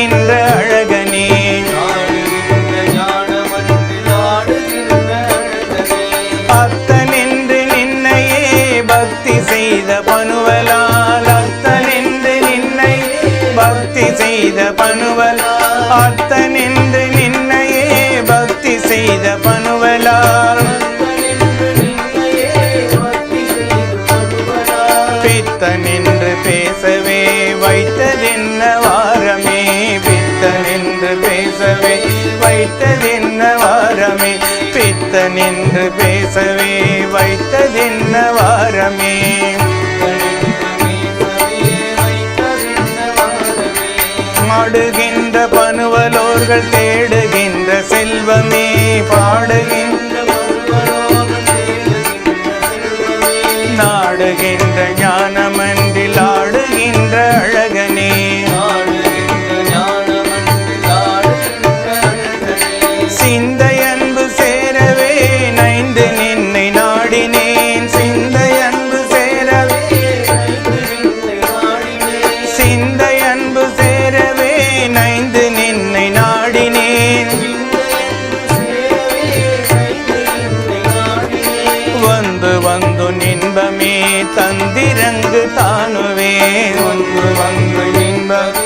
ஆடுகின்ற அழகனே. அத்தனின்று நின்னையே பக்தி செய்த பனுவலால். அத்தனின்று நின்னை பக்தி செய்த பனுவலால். அத்தனின்று நின்னையே பக்தி செய்த பனுவலால். பித்தனின்று பேசவே வைத்த வைத்ததென்ன வாரமே? பித்த நின்று பேசவே வைத்ததென்ன வாரமே? ஆடுகின்ற பனுவலோர்கள் தேடுகின்ற செல்வமே பாடுகின்ற நின்பமே தந்திரங்கு தானுவே. வந்து வந்து நின்பமே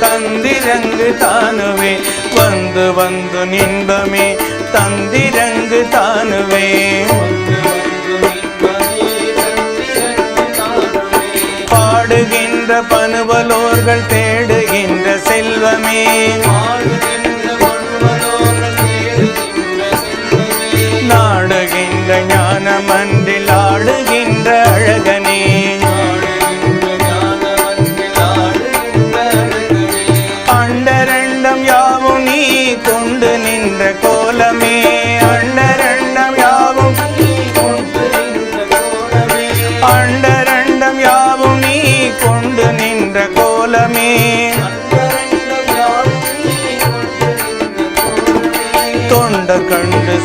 தந்திரங்கு தானுவே. வந்து வந்து நின்பமே தந்திரங்கு தானுவே. பாடுகின்ற பனுவலோர்கள் தேடுகின்ற செல்வமே.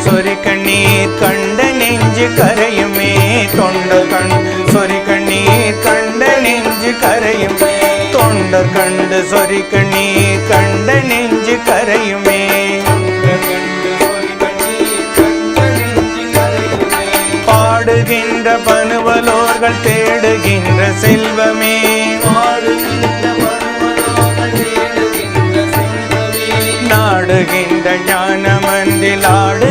சொரி கண்ணீர் கண்ட நெஞ்சு கரையுமே. தொண்டர் கண் சொரி கண்ணீர் கண்ட நெஞ்சு கரையுமே. தொண்டர் கண்டு சொரி கண்ணீர் கண்ட நெஞ்சு கரையுமே. பாடுகின்ற பனுவலோர்கள் தேடுகின்ற செல்வமே. நாடுகின்ற ஞானமன்றில் ஆடு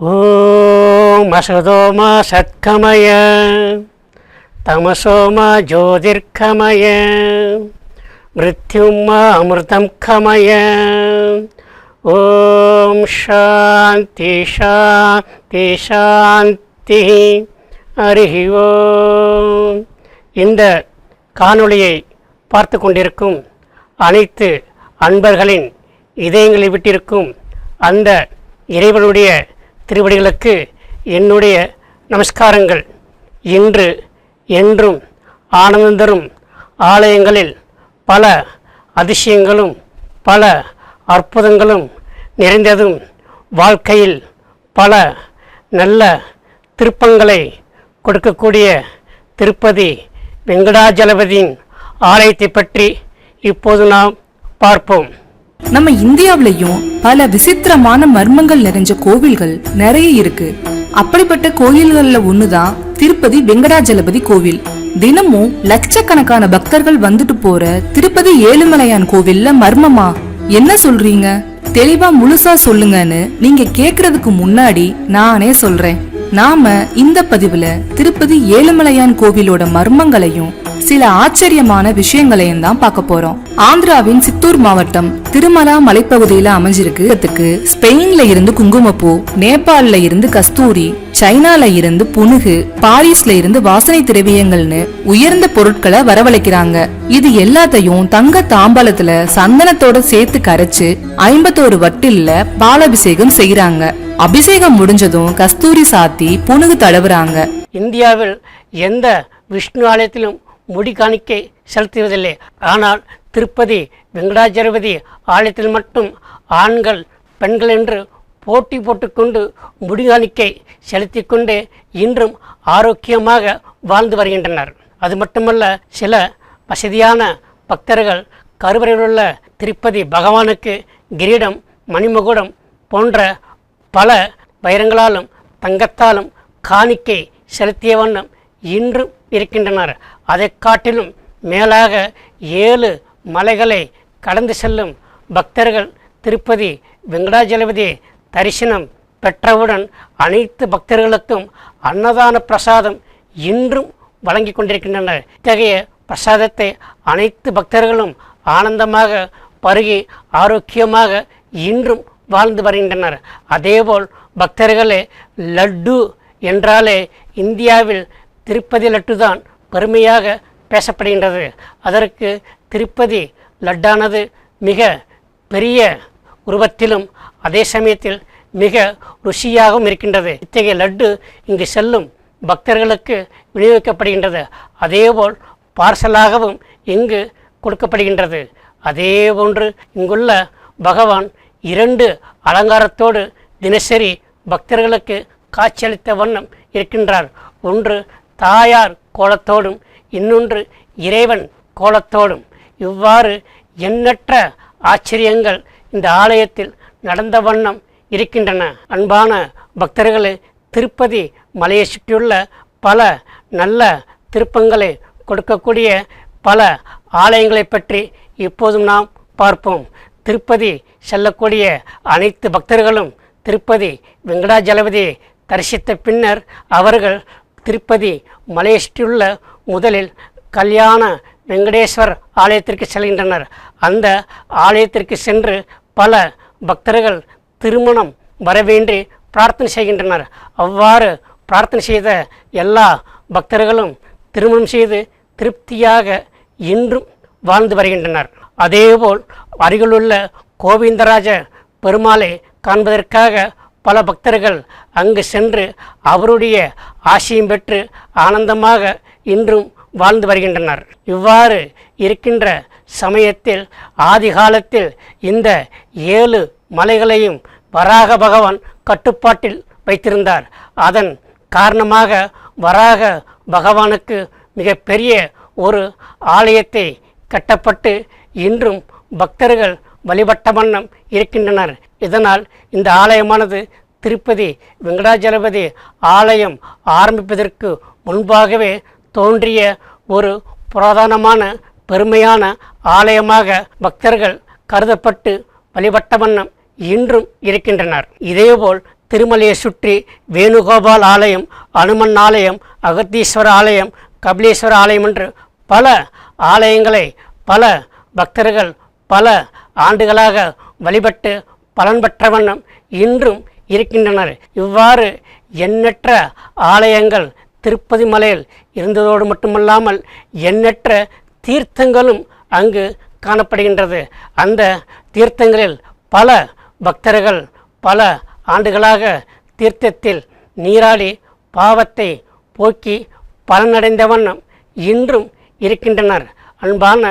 ஓம் அசதோமா சத்கமய தமசோமா ஜோதிர்கமய மிருத்யுமா அமிர்தம் கமய. ஓம் சாந்தி சாந்தி சாந்தி. ஹரிஹி ஓம். இந்த காணொளியை பார்த்து கொண்டிருக்கும் அனைத்து அன்பர்களின் இதயங்களை விட்டிருக்கும் அந்த இறைவனுடைய திருவடிகளுக்கு என்னுடைய நமஸ்காரங்கள். இன்று என்றும் ஆனந்தரும் ஆலயங்களில் பல அதிசயங்களும் பல அற்புதங்களும் நிறைந்ததும் வாழ்க்கையில் பல நல்ல திருப்பங்களை கொடுக்கக்கூடிய திருப்பதி வெங்கடாஜலபதியின் ஆலயத்தை பற்றி இப்போது நாம் பார்ப்போம். நம்ம இந்தியாவிலையும் பல விசித்திரமான மர்மங்கள் நிறைஞ்ச கோவில்கள் நிறைய இருக்கு. அப்படிப்பட்ட கோயில்கள்ல ஒண்ணுதான் திருப்பதி வெங்கடாஜலபதி கோவில். தினமும் லட்சக்கணக்கான பக்தர்கள் வந்துட்டு போற திருப்பதி ஏழுமலையான் கோவில்ல மர்மமா? என்ன சொல்றீங்க? தெளிவா முழுசா சொல்லுங்கன்னு நீங்க கேக்குறதுக்கு முன்னாடி நானே சொல்றேன். நாம இந்த பதிவுல திருப்பதி ஏழுமலையான் கோவிலோட மர்மங்களையும் சில ஆச்சரியமான விஷயங்களையும் தான் பார்க்க போறோம். ஆந்திராவின் சித்தூர் மாவட்டம் திருமலா மலைப்பகுதியில அமைஞ்சிருக்கு ஸ்பெயின்ல இருந்து குங்குமப்பூ நேபாள்ல இருந்து கஸ்தூரி சைனால இருந்து புனுகு பாரிஸ்ல இருந்து வாசனை திரவியங்கள்னு உயர்ந்த பொருட்களை வரவழைக்கிறாங்க. இது எல்லாத்தையும் தங்க தாம்பாளத்துல சந்தனத்தோட சேர்த்து கரைச்சு ஐம்பத்தோரு வட்டில்ல பாலாபிஷேகம் செய்யறாங்க அபிஷேகம் முடிஞ்சதும் கஸ்தூரி சாத்தி புனுகு தடவுறாங்க. இந்தியாவில் எந்த விஷ்ணு ஆலயத்திலும் முடி காணிக்கை செலுத்துவதில்லை ஆனால் திருப்பதி வெங்கடாச்சலபதி ஆலயத்தில் மட்டும் ஆண்கள் பெண்கள் என்று போட்டி போட்டுக்கொண்டு முடி காணிக்கை செலுத்தி கொண்டு இன்றும் ஆரோக்கியமாக வாழ்ந்து வருகின்றனர். அது மட்டுமல்ல சில வசதியான பக்தர்கள் கருவறையில் உள்ள திருப்பதி பகவானுக்கு கிரீடம் மணிமகுடம் போன்ற பல வைரங்களாலும் தங்கத்தாலும் காணிக்கை செலுத்திய வண்ணம் இன்றும் இருக்கின்றனர். அதை காட்டிலும் மேலாக ஏழு மலைகளை கடந்து செல்லும் பக்தர்கள் திருப்பதி வெங்கடாஜலபதி தரிசனம் பெற்றவுடன் அனைத்து பக்தர்களுக்கும் அன்னதான பிரசாதம் இன்றும் வழங்கி கொண்டிருக்கின்றனர். இத்தகைய பிரசாதத்தை அனைத்து பக்தர்களும் ஆனந்தமாக பருகி ஆரோக்கியமாக இன்றும் வாழ்ந்து வருகின்றனர். அதேபோல் பக்தர்களே லட்டு என்றாலே இந்தியாவில் திருப்பதி லட்டு தான் பெருமையாக பேசப்படுகின்றது. அதற்கு திருப்பதி லட்டானது மிக பெரிய உருவத்திலும் அதே சமயத்தில் மிக ருசியாகவும் இருக்கின்றது. இத்தகைய லட்டு இங்கு செல்லும் பக்தர்களுக்கு விநியோகிக்கப்படுகின்றது. அதேபோல் பார்சலாகவும் இங்கு கொடுக்கப்படுகின்றது. அதே போன்று இங்குள்ள பகவான் இரண்டு அலங்காரத்தோடு தினசரி பக்தர்களுக்கு காட்சியளித்த வண்ணம் இருக்கின்றார். ஒன்று தாயார் கோலத்தோடும் இன்னொன்று இறைவன் கோலத்தோடும். இவ்வாறு எண்ணற்ற ஆச்சரியங்கள் இந்த ஆலயத்தில் நடந்த வண்ணம் இருக்கின்றன. அன்பான பக்தர்களே திருப்பதி மலையை சுற்றியுள்ள பல நல்ல திருப்பங்களை கொடுக்கக்கூடிய பல ஆலயங்களை பற்றி இப்போதும் நாம் பார்ப்போம். திருப்பதி செல்லக்கூடிய அனைத்து பக்தர்களும் திருப்பதி வெங்கடாஜலபதியை தரிசித்த பின்னர் அவர்கள் திருப்பதி மலையை முதலில் கல்யாண வெங்கடேஸ்வர் ஆலயத்திற்கு செல்கின்றனர். அந்த ஆலயத்திற்கு சென்று பல பக்தர்கள் திருமணம் வரவேண்டி பிரார்த்தனை செய்கின்றனர். அவ்வாறு பிரார்த்தனை செய்த எல்லா பக்தர்களும் திருமணம் செய்து திருப்தியாக இன்றும் வாழ்ந்து வருகின்றனர். அதேபோல் அருகிலுள்ள கோவிந்தராஜ பெருமாளை காண்பதற்காக பல பக்தர்கள் அங்கு சென்று அவருடைய ஆசையும் பெற்று ஆனந்தமாக இன்றும் வாழ்ந்து வருகின்றனர். இவ்வாறு இருக்கின்ற சமயத்தில் ஆதிகாலத்தில் இந்த ஏழு மலைகளையும் வராக பகவான் கட்டுப்பாட்டில் வைத்திருந்தார். அதன் காரணமாக வராக பகவானுக்கு மிகப்பெரிய ஒரு ஆலயத்தை கட்டப்பட்டு இன்றும் பக்தர்கள் வழிபட்ட வண்ணம் இருக்கின்றனர். இதனால் இந்த ஆலயமானது திருப்பதி வெங்கடாஜலபதி ஆலயம் ஆரம்பிப்பதற்கு முன்பாகவே தோன்றிய ஒரு புராதனமான பெருமையான ஆலயமாக பக்தர்கள் கருதப்பட்டு வழிபட்ட வண்ணம் இன்றும் இருக்கின்றனர். இதேபோல் திருமலையை சுற்றி வேணுகோபால் ஆலயம் அனுமன் ஆலயம் அகத்தீஸ்வர ஆலயம் கபிலேஸ்வர ஆலயம் என்று பல ஆலயங்களை பல பக்தர்கள் பல ஆண்டுகளாக வழிபட்டு பலன் பெற்ற வண்ணம் இன்றும் இருக்கின்றனர். இவ்வாறு எண்ணற்ற ஆலயங்கள் திருப்பதி மலையில் இருந்ததோடு மட்டுமல்லாமல் எண்ணற்ற தீர்த்தங்களும் அங்கு காணப்படுகின்றது. அந்த தீர்த்தங்களில் பல பக்தர்கள் பல ஆண்டுகளாக தீர்த்தத்தில் நீராடி பாவத்தை போக்கி பலனடைந்த வண்ணம் இன்றும் இருக்கின்றனர். அன்பான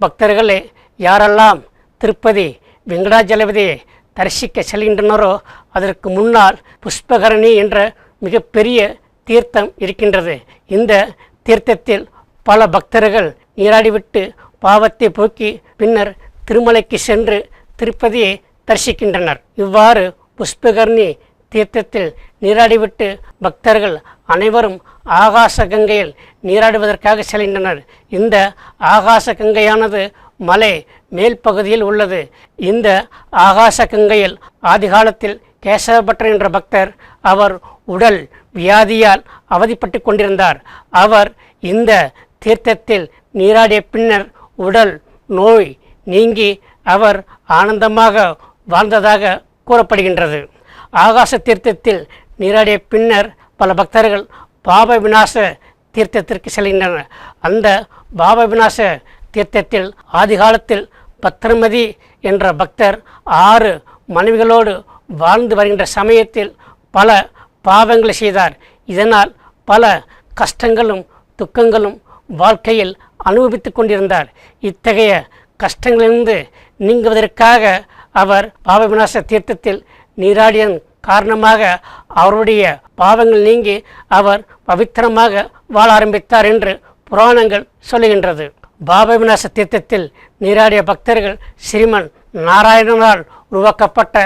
பக்தர்களே யாரெல்லாம் திருப்பதி வெங்கடாஜலபதியை தரிசிக்க செல்கின்றனரோ அதற்கு முன்னால் புஷ்பகரணி என்ற மிகப்பெரிய தீர்த்தம் இருக்கின்றது. இந்த தீர்த்தத்தில் பல பக்தர்கள் நீராடிவிட்டு பாவத்தை போக்கி பின்னர் திருமலைக்கு சென்று திருப்பதியை தரிசிக்கின்றனர். இவ்வாறு புஷ்பகர்ணி தீர்த்தத்தில் நீராடிவிட்டு பக்தர்கள் அனைவரும் ஆகாச கங்கையில் நீராடுவதற்காக செல்கின்றனர். இந்த ஆகாச கங்கையானது மலை மேல் பகுதியில் உள்ளது. இந்த ஆகாச கங்கையில் ஆதிகாலத்தில் கேசவபட்டர் என்ற பக்தர் அவர் உடல் வியாதியால் அவதிப்பட்டு கொண்டிருந்தார். அவர் இந்த தீர்த்தத்தில் நீராடிய பின்னர் உடல் நோய் நீங்கி அவர் ஆனந்தமாக வாழ்ந்ததாக கூறப்படுகின்றது. ஆகாச தீர்த்தத்தில் நீராடிய பின்னர் பல பக்தர்கள் பாப விநாச தீர்த்தத்திற்கு செல்கின்றனர். அந்த பாப விநாச தீர்த்தத்தில் ஆதிகாலத்தில் பத்திரமதி என்ற பக்தர் ஆறு மனைவிகளோடு வாழ்ந்து வருகின்ற சமயத்தில் பல பாவங்களை செய்தார். இதனால் பல கஷ்டங்களும் துக்கங்களும் வாழ்க்கையில் அனுபவித்து கொண்டிருந்தார். இத்தகைய கஷ்டங்களிலிருந்து நீங்குவதற்காக அவர் பாவ விநாச தீர்த்தத்தில் நீராடியன் காரணமாக அவருடைய பாவங்கள் நீங்கி அவர் பவித்திரமாக வாழ ஆரம்பித்தார் என்று புராணங்கள் சொல்லுகின்றது. பாபவிநாச தீர்த்தத்தில் நீராடிய பக்தர்கள் ஸ்ரீமன் நாராயணனால் உருவாக்கப்பட்ட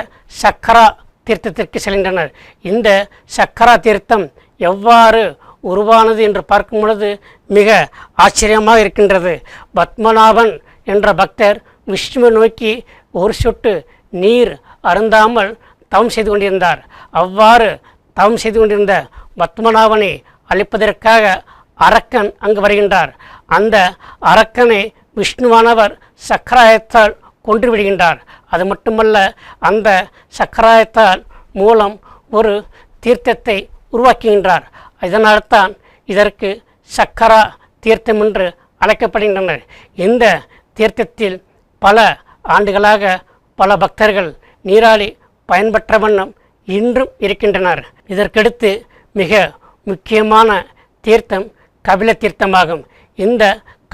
சக்கரா தீர்த்தத்திற்கு செல்கின்றனர். இந்த சக்கரா தீர்த்தம் எவ்வாறு உருவானது என்று பார்க்கும் பொழுது மிக ஆச்சரியமாக இருக்கின்றது. பத்மநாபன் என்ற பக்தர் விஷ்ணுவை நோக்கி ஒரு சொட்டு நீர் அருந்தாமல் தவம் செய்து கொண்டிருந்தார். அவ்வாறு தவம் செய்து கொண்டிருந்த பத்மநாபனை அழிப்பதற்காக அரக்கன் அங்கு வருகின்றார். அந்த அரக்கனை விஷ்ணுவானவர் சக்கராயத்தால் கொன்று விடுகின்றார் அது மட்டுமல்ல அந்த சக்கராயத்தால் மூலம் ஒரு தீர்த்தத்தை உருவாக்குகின்றார். இதனால்தான் இதற்கு சக்கரா தீர்த்தம் என்று அழைக்கப்படுகின்றனர். இந்த தீர்த்தத்தில் பல ஆண்டுகளாக பல பக்தர்கள் நீராளி பயன்பெற்ற வண்ணம் இன்றும் இருக்கின்றனர். இதற்கடுத்து மிக முக்கியமான தீர்த்தம் கபில தீர்த்தமாகும் இந்த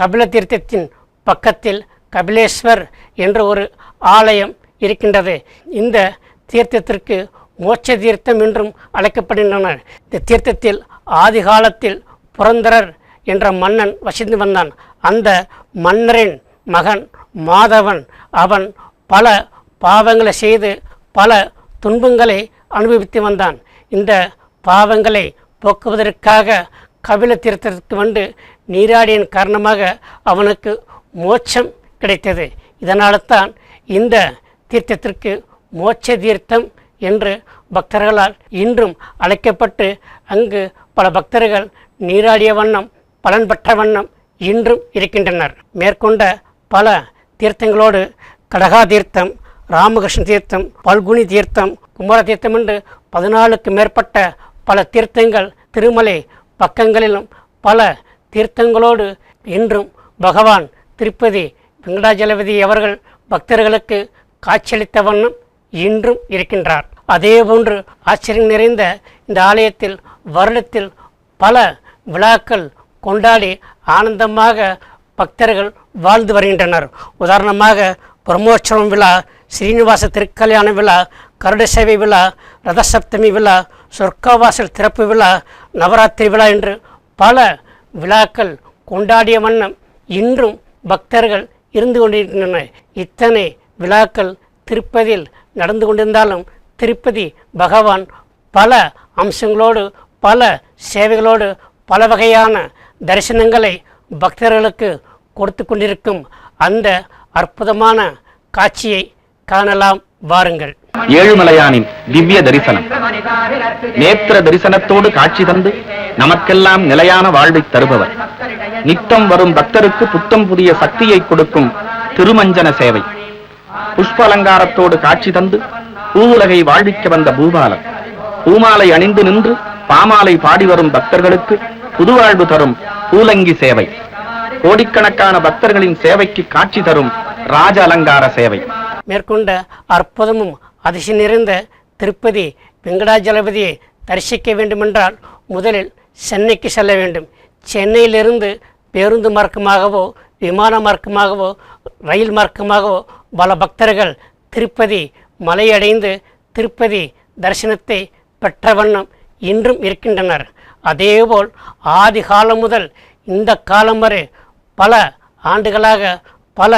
கபில தீர்த்தத்தின் பக்கத்தில் கபிலேஸ்வர் என்ற ஒரு ஆலயம் இருக்கின்றது. இந்த தீர்த்தத்திற்கு மோட்ச தீர்த்தம் என்றும் அழைக்கப்படுகின்றன. இந்த தீர்த்தத்தில் ஆதிகாலத்தில் புரந்தரர் என்ற மன்னன் வசித்து வந்தான். அந்த மன்னரின் மகன் மாதவன் அவன் பல பாவங்களை செய்து பல துன்பங்களை அனுபவித்து வந்தான். இந்த பாவங்களை போக்குவதற்காக கபில தீர்த்தத்திற்கு வந்து நீராடியின் காரணமாக அவனுக்கு மோட்சம் கிடைத்தது. இதனால தான் இந்த தீர்த்தத்திற்கு மோட்ச தீர்த்தம் என்று பக்தர்களால் இன்றும் அழைக்கப்பட்டு அங்கு பல பக்தர்கள் நீராடிய வண்ணம் பலன் பெற்ற வண்ணம் இன்றும் இருக்கின்றனர். மேற்கொண்ட பல தீர்த்தங்களோடு கடகா தீர்த்தம் ராமகிருஷ்ண தீர்த்தம் பல்குனி தீர்த்தம் குமார தீர்த்தம் என்று பதினாலுக்கு மேற்பட்ட பல தீர்த்தங்கள் திருமலை பக்கங்களிலும் பல தீர்த்தங்களோடு இன்றும் பகவான் திருப்பதி வெங்கடாஜலபதி அவர்கள் பக்தர்களுக்கு காட்சியளித்த வண்ணம் இன்றும் இருக்கின்றார். அதேபோன்று ஆச்சரியம் நிறைந்த இந்த ஆலயத்தில் வருடத்தில் பல விழாக்கள் கொண்டாடி ஆனந்தமாக பக்தர்கள் வாழ்ந்து வருகின்றனர். உதாரணமாக பிரம்மோற்சவம் விழா ஸ்ரீனிவாச திருக்கல்யாண விழா கருட சேவை விழா ரதசப்தமி விழா சொர்க்கவாசல் திறப்பு விழா நவராத்திரி விழா என்று பல விழாக்கள் கொண்டாடிய வண்ணம் இன்றும் பக்தர்கள் இருந்து கொண்டிருக்கின்றனர் இத்தனை விழாக்கள் திருப்பதியில் நடந்து கொண்டிருந்தாலும் திருப்பதி பகவான் பல அம்சங்களோடு பல சேவைகளோடு பல வகையான தரிசனங்களை பக்தர்களுக்கு கொடுத்து கொண்டிருக்கும் அந்த அற்புதமான காட்சியை காணலாம். வாருங்கள். ஏழுமலையானின் திவ்ய தரிசனம். நேத்திர தரிசனத்தோடு காட்சி தந்து நமக்கெல்லாம் நிலையான வாழ்வை தருபவர். நித்தம் வரும் பக்தருக்கு புத்தம் புதிய சக்தியை கொடுக்கும் திருமஞ்சன சேவை. புஷ்ப அலங்காரத்தோடு காட்சி தந்து பூவுலகை வாழ்விக்க வந்த பூபாலன். பூமாலை அணிந்து நின்று பாமாலை பாடி வரும் பக்தர்களுக்கு புதுவாழ்வு தரும் பூலங்கி சேவை. கோடிக்கணக்கான பக்தர்களின் சேவைக்கு காட்சி தரும் ராஜ அலங்கார சேவை. மேற்கொண்ட அற்புதமும் அதிர்ச்சி நிறைந்த திருப்பதி வெங்கடாஜலபதியை தரிசிக்க வேண்டுமென்றால் முதலில் சென்னைக்கு செல்ல வேண்டும். சென்னையிலிருந்து பேருந்து மார்க்கமாகவோ விமான மார்க்கமாகவோ ரயில் மார்க்கமாகவோ பல பக்தர்கள் திருப்பதி மலையடைந்து திருப்பதி தரிசனத்தை பெற்ற வண்ணம் இன்றும் இருக்கின்றனர். அதேபோல் ஆதி காலம் முதல் இந்த காலம் வரை பல ஆண்டுகளாக பல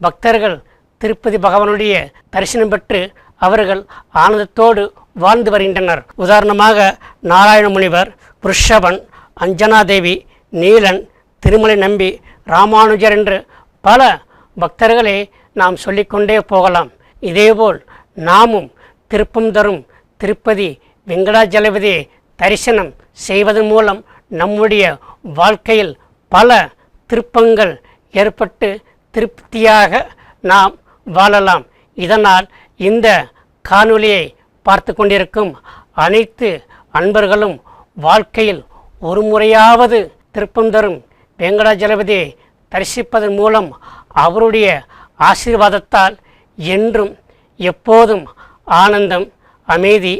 பக்தர்கள் திருப்பதி பகவானுடைய தரிசனம் பெற்று அவர்கள் ஆனந்தத்தோடு வாழ்ந்து வருகின்றனர். உதாரணமாக நாராயண முனிவர் ரிஷபன் அஞ்சனாதேவி நீலன் திருமலை நம்பி ராமானுஜர் என்று பல பக்தர்களை நாம் சொல்லிக்கொண்டே போகலாம். இதேபோல் நாமும் திருப்பம் தரும் திருப்பதி வெங்கடாஜலபதியை தரிசனம் செய்வதன் மூலம் நம்முடைய வாழ்க்கையில் பல திருப்பங்கள் ஏற்பட்டு திருப்தியாக நாம் வாழலாம். இதனால் இந்த காணொலியை பார்த்து கொண்டிருக்கும் அனைத்து அன்பர்களும் வாழ்க்கையில் ஒரு முறையாவது திருப்பம் தரும் வெங்கடாஜலபதியை தரிசிப்பதன் மூலம் அவருடைய ஆசீர்வாதத்தால் என்றும் எப்போதும் ஆனந்தம் அமைதி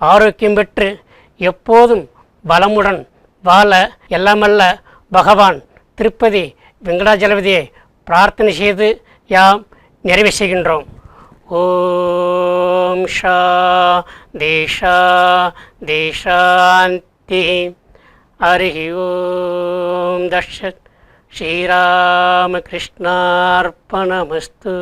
ஆரோக்கியம் பெற்று எப்போதும் பலமுடன் வாழ எல்லாமல்ல. பகவான் திருப்பதி வெங்கடாஜலபதியை பிரார்த்தனை செய்து யாம் நிறைவு செய்கின்றோம். ஓம் ஷா தேஷா தேஷாந்தி ஹரி ஓம் தர்ஷத் ஸ்ரீராமகிருஷ்ணார்ப்பணமஸ்து